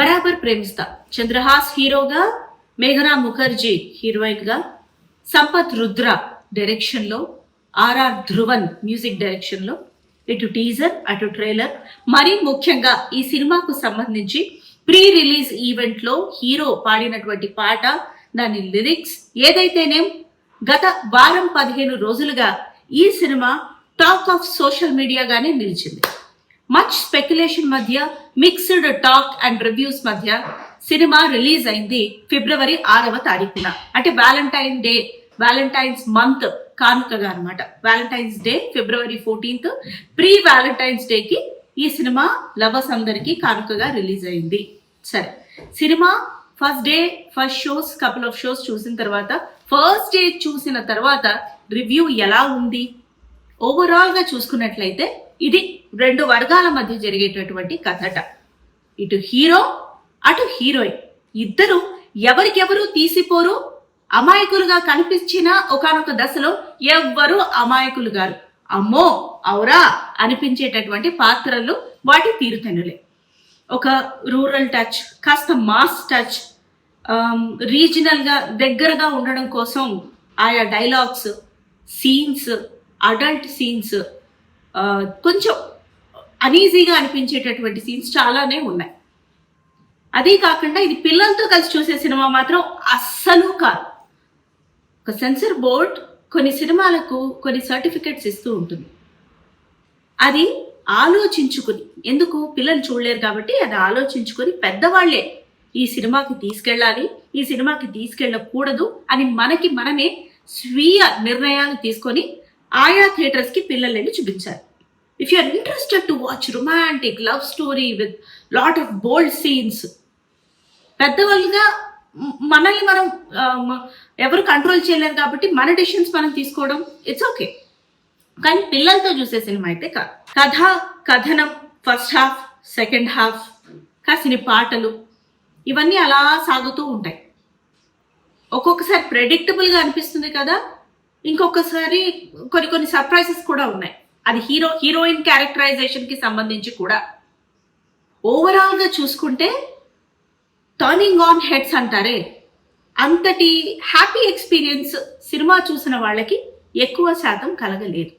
బరాబర్ ప్రేమిస్తా. చంద్రహాస్ హీరోగా మేఘనా ముఖర్జీ హీరోయిన్గా సంపత్ రుద్ర డైరెక్షన్లో ఆర్ఆర్ ధ్రువన్ మ్యూజిక్ డైరెక్షన్లో ఇటు టీజర్ అటు ట్రైలర్. మరీ ముఖ్యంగా ఈ సినిమాకు సంబంధించి ప్రీ రిలీజ్ ఈవెంట్లో హీరో పాడినటువంటి పాట దాని లిరిక్స్ ఏదైతేనేం గత వారం పదిహేను రోజులుగా ఈ సినిమా టాక్ ఆఫ్ సోషల్ మీడియాగానే నిలిచింది. మచ్ స్పెక్యులేషన్ మధ్య మిక్స్డ్ టాక్ అండ్ రివ్యూస్ మధ్య సినిమా రిలీజ్ అయింది ఫిబ్రవరి ఆరవ తారీఖున. అంటే వ్యాలంటైన్ డే వ్యాలంటైన్స్ మంత్ కానుకగా అనమాట valentines day February fourteenth pre valentines డేకి ఈ సినిమా లవర్స్ అందరికీ కానుకగా రిలీజ్ అయింది. సరే cinema first day first shows couple of shows చూసిన తర్వాత ఫస్ట్ డే చూసిన తర్వాత రివ్యూ ఎలా ఉంది? ఓవరాల్గా చూసుకున్నట్లయితే ఇది రెండు వర్గాల మధ్య జరిగేటటువంటి కథట. ఇటు హీరో అటు హీరోయిన్. ఇద్దరు ఎవరికెవరు తీసిపోరు అమాయకులుగా కనిపించిన ఒకానొక దశలో ఎవ్వరు అమాయకులు గారు. అమ్మో అవురా అనిపించేటటువంటి పాత్రలు వాటి తీరుతెన్నులే. ఒక రూరల్ టచ్ కాస్త మాస్ టచ్ రీజనల్గా దగ్గరగా ఉండడం కోసం ఆయా డైలాగ్స్ సీన్స్ అడల్ట్ సీన్స్ కొంచెం అనీజీగా అనిపించేటటువంటి సీన్స్ చాలానే ఉన్నాయి. అదే కాకుండా ఇది పిల్లలతో కలిసి చూసే సినిమా మాత్రం అస్సలు కాదు. ఒక సెన్సర్ బోర్డ్ కొన్ని సినిమాలకు కొన్ని సర్టిఫికెట్స్ ఇస్తూ ఉంటుంది. అది ఆలోచించుకుని ఎందుకు పిల్లలు చూడలేరు కాబట్టి అది ఆలోచించుకొని పెద్దవాళ్ళే ఈ సినిమాకి తీసుకెళ్ళాలి ఈ సినిమాకి తీసుకెళ్ళకూడదు అని మనకి మనమే స్వీయ నిర్ణయాలు తీసుకొని ఆయా థియేటర్స్కి పిల్లలని చూపించారు. If you are interested to watch romantic love story with lot of bold scenes పెద్దవాళ్ళుగా మనల్ని మనం ఎవరు కంట్రోల్ చేయలేరు కాబట్టి మన డెసిషన్స్ మనం తీసుకోవడం ఇట్స్ ఓకే కానీ పిల్లలతో చూసే సినిమా అయితే కాదు. కథ కథనం ఫస్ట్ హాఫ్ సెకండ్ హాఫ్ కాసిన పాటలు ఇవన్నీ అలా సాగుతూ ఉంటాయి. ఒక్కొక్కసారి ప్రెడిక్టబుల్గా అనిపిస్తుంది కదా? ఇంకొకసారి కొన్ని కొన్ని సర్ప్రైజెస్ కూడా ఉన్నాయి. అది హీరో హీరోయిన్ క్యారెక్టరైజేషన్కి సంబంధించి కూడా. ఓవరాల్గా చూసుకుంటే టర్నింగ్ ఆన్ హెడ్స్ అంటారే. అంతటి హ్యాపీ ఎక్స్పీరియన్స్ సినిమా చూసిన వాళ్ళకి ఎక్కువ శాతం కలగలేదు.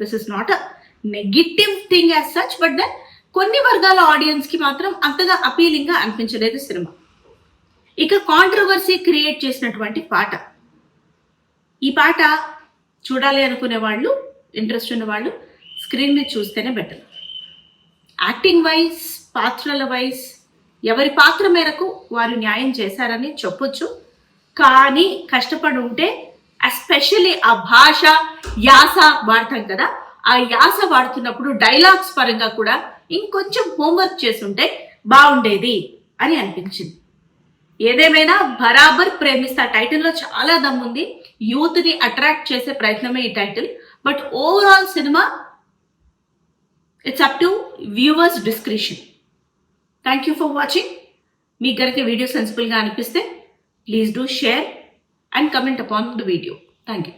This is not a negative thing as such but then కొన్ని వర్గాల ఆడియన్స్కి మాత్రం అంతగా అపీలింగ్గా అనిపించలేదు సినిమా. ఇక కాంట్రవర్సీ క్రియేట్ చేసినటువంటి పాట. ఈ పాట చూడాలి అనుకునే వాళ్ళు ఇంట్రెస్ట్ ఉన్న వాళ్ళు స్క్రీన్ మీద చూస్తేనే బెటర్ యాక్టింగ్ వైజ్ పాత్రల వైజ్ ఎవరి పాత్ర మేరకు వారు న్యాయం చేశారని చెప్పొచ్చు. కానీ కష్టపడి ఉంటే ఎస్పెషలీ ఆ భాష యాస వాడతాం కదా ఆ యాస వాడుతున్నప్పుడు డైలాగ్స్ పరంగా కూడా ఇంకొంచెం హోంవర్క్ చేసుంటే బాగుండేది అని అనిపించింది. ఏదేమైనా బరాబర్ ప్రేమిస్తా టైటిల్లో చాలా దమ్ముంది యూత్ని అట్రాక్ట్ చేసే ప్రయత్నమే ఈ title. But overall cinema it's up to viewers description thank you for watching మీకు కనుక వీడియో సెన్సిబుల్గా అనిపిస్తే please do share and comment upon the video thank you